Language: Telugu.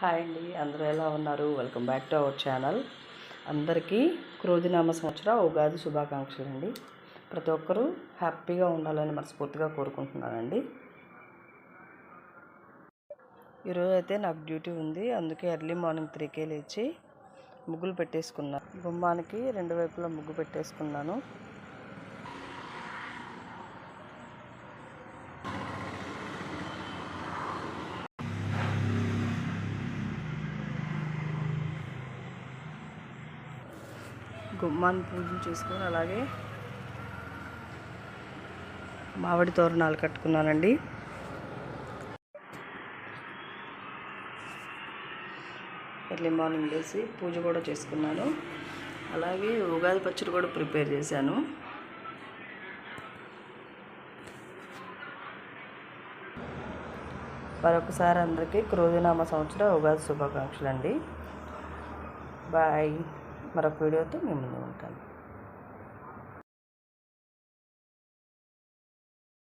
హాయ్ అండి అందరూ ఎలా ఉన్నారు? Welcome back to our channel అందరికీ క్రోధినామ సంవత్సర ఉగాది శుభాకాంక్షలు అండి. ప్రతి ఒక్కరూ హ్యాపీగా ఉండాలని మనస్ఫూర్తిగా కోరుకుంటున్నానండి. ఈరోజు అయితే నాకు డ్యూటీ ఉంది అందుకే ఎర్లీ మార్నింగ్ త్రీకే లేచి ముగ్గులు పెట్టేసుకున్నాను గుమ్మానికి రెండు వైపులా ముగ్గు పెట్టేసుకున్నాను. గుమ్మాన్ని పూజ చేసుకొని అలాగే మామిడి తోరణాలు కట్టుకున్నానండి. ఎర్లీ మార్నింగ్ లేచి పూజ కూడా చేసుకున్నాను. అలాగే ఉగాది పచ్చడి కూడా ప్రిపేర్ చేశాను. మరొకసారి అందరికీ క్రోధినామ సంవత్సర ఉగాది శుభాకాంక్షలు అండి బాయ్. మరొక వీడియోతో మీ ముందు ఉంటాను